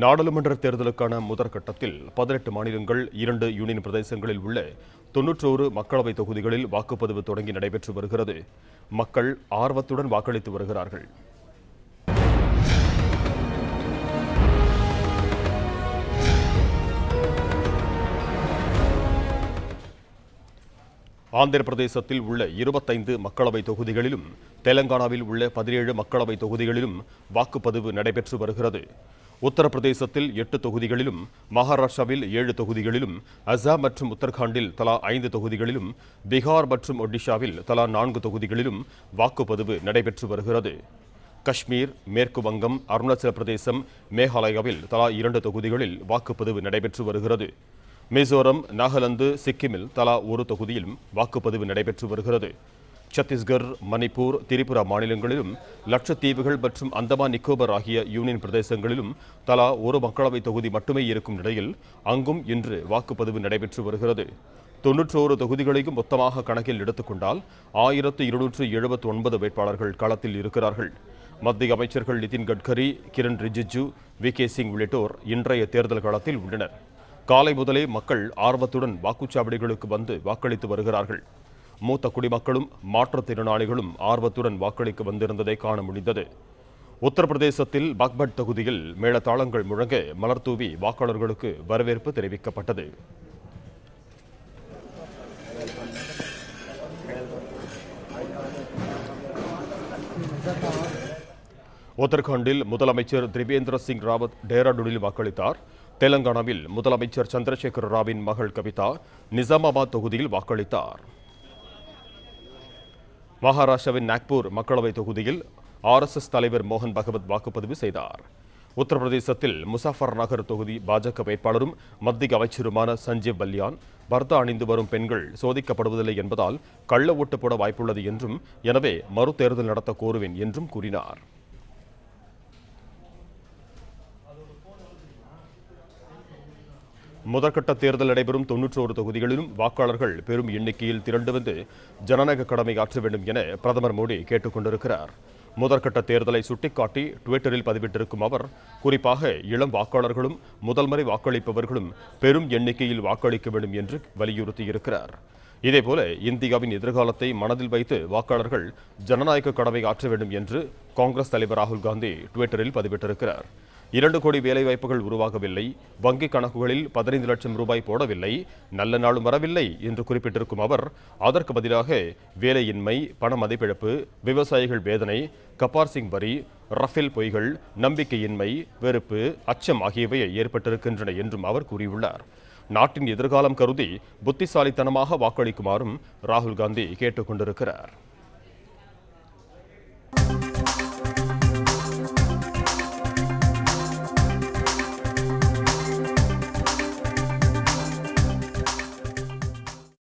நாடாளுமன்ற தேர்தலுக்கான முதற்கட்டத்தில் பதினெட்டு மாநிலங்கள் இரண்டு யூனியன் பிரதேசங்களில் உள்ள தொன்னூற்றோரு மக்களவைத் தொகுதிகளில் வாக்குப்பதிவு தொடங்கி நடைபெற்று வருகிறது. மக்கள் ஆர்வத்துடன் வாக்களித்து வருகிறார்கள். ஆந்திர பிரதேசத்தில் உள்ள இருபத்தைந்து மக்களவை தொகுதிகளிலும் தெலங்கானாவில் உள்ள பதினேழு மக்களவை தொகுதிகளிலும் வாக்குப்பதிவு நடைபெற்று வருகிறது. உத்தரப்பிரதேசத்தில் எட்டு தொகுதிகளிலும் மகாராஷ்டிராவில் ஏழு தொகுதிகளிலும் அசாம் மற்றும் உத்தரகாண்டில் தலா ஐந்து தொகுதிகளிலும் பீகார் மற்றும் ஒடிஷாவில் தலா நான்கு தொகுதிகளிலும் வாக்குப்பதிவு நடைபெற்று வருகிறது. காஷ்மீர் மேற்கு வங்கம் அருணாச்சல பிரதேசம் மேகாலயாவில் தலா இரண்டு தொகுதிகளில் வாக்குப்பதிவு நடைபெற்று வருகிறது. மிசோரம் நாகாலாந்து சிக்கிமில் தலா ஒரு தொகுதியிலும் வாக்குப்பதிவு நடைபெற்று வருகிறது. சத்தீஸ்கர் மணிப்பூர் திரிபுரா மாநிலங்களிலும் லட்சத்தீவுகள் மற்றும் அந்தமான் நிக்கோபர் ஆகிய யூனியன் பிரதேசங்களிலும் தலா ஒரு மக்களவைத் தொகுதி மட்டுமே இருக்கும் நிலையில் அங்கும் இன்று வாக்குப்பதிவு நடைபெற்று வருகிறது. தொன்னூற்றோரு தொகுதிகளையும் மொத்தமாக கணக்கில் எடுத்துக்கொண்டால் ஆயிரத்து இருநூற்று எழுபத்து ஒன்பது வேட்பாளர்கள் களத்தில் இருக்கிறார்கள். மத்திய அமைச்சர்கள் நிதின் கட்கரி கிரண் ரிஜிஜு வி. கே. சிங் உள்ளிட்டோர் இன்றைய தேர்தல் களத்தில் உள்ளனர். காலை முதலே மக்கள் ஆர்வத்துடன் வாக்குச்சாவடிகளுக்கு வந்து வாக்களித்து வருகிறார்கள். மூத்த குடிமக்களும் மாற்றுத்திறனாளிகளும் ஆர்வத்துடன் வாக்களிக்க வந்திருந்ததை காண முடிந்தது. உத்தரப்பிரதேசத்தில் பாக்பட் தொகுதியில் மேளதாளங்கள் முழங்க மலர்தூவி வாக்காளர்களுக்கு வரவேற்பு தெரிவிக்கப்பட்டது. உத்தரகாண்டில் முதலமைச்சர் திரிவேந்திர சிங் ராவத் டேராடூனில் வாக்களித்தார். தெலங்கானாவில் முதலமைச்சர் சந்திரசேகர ராவின் மகள் கவிதா நிசாமாபாத் தொகுதியில் வாக்களித்தார். மகாராஷ்டிராவின் நாக்பூர் மக்களவை தொகுதியில் ஆர்எஸ்எஸ் தலைவர் மோகன் பகவத் வாக்குப்பதிவு செய்தார். உத்தரப்பிரதேசத்தில் முசாஃபர் நகர் தொகுதி பாஜக வேட்பாளரும் மத்திய அமைச்சருமான சஞ்சீவ் பல்யான் பர்தா அணிந்து வரும் பெண்கள் சோதிக்கப்படுவதில்லை என்பதால் கள்ள ஓட்டு போட வாய்ப்புள்ளது என்றும் எனவே மறுதேர்தல் நடத்த கோருவேன் என்றும் கூறினார். முதற்கட்ட தேர்தல் நடைபெறும் தொன்னூற்றோரு தொகுதிகளிலும் வாக்காளர்கள் பெரும் எண்ணிக்கையில் திரண்டு வந்து ஜனநாயக கடமை ஆற்ற வேண்டும் என பிரதமர் மோடி கேட்டுக் கொண்டிருக்கிறார். முதற்கட்ட தேர்தலை சுட்டிக்காட்டி டுவிட்டரில் பதிவிட்டிருக்கும் அவர் குறிப்பாக இளம் வாக்காளர்களும் முதல்முறை வாக்களிப்பவர்களும் பெரும் எண்ணிக்கையில் வாக்களிக்க வேண்டும் என்று வலியுறுத்தியிருக்கிறார். இதேபோல இந்தியாவின் எதிர்காலத்தை மனதில் வைத்து வாக்காளர்கள் ஜனநாயக கடமை ஆற்ற வேண்டும் என்று காங்கிரஸ் தலைவர் ராகுல் காந்தி டுவிட்டரில் பதிவிட்டிருக்கிறார். இரண்டு கோடி வேலைவாய்ப்புகள் உருவாகவில்லை. வங்கிக் கணக்குகளில் பதினைந்து லட்சம் ரூபாய் போடவில்லை. நல்ல நாளும் வரவில்லை என்று குறிப்பிட்டிருக்கும் அவர் அதற்கு பதிலாக வேலையின்மை பண மதிப்பிழப்பு விவசாயிகள் வேதனை கபார் சிங் வரி ரஃபேல் பொய்கள் நம்பிக்கையின்மை வெறுப்பு அச்சம் ஆகியவை ஏற்பட்டிருக்கின்றன என்றும் அவர் கூறியுள்ளார். நாட்டின் எதிர்காலம் கருதி புத்திசாலித்தனமாக வாக்களிக்குமாறும் ராகுல் காந்தி கேட்டுக்கொண்டிருக்கிறார்.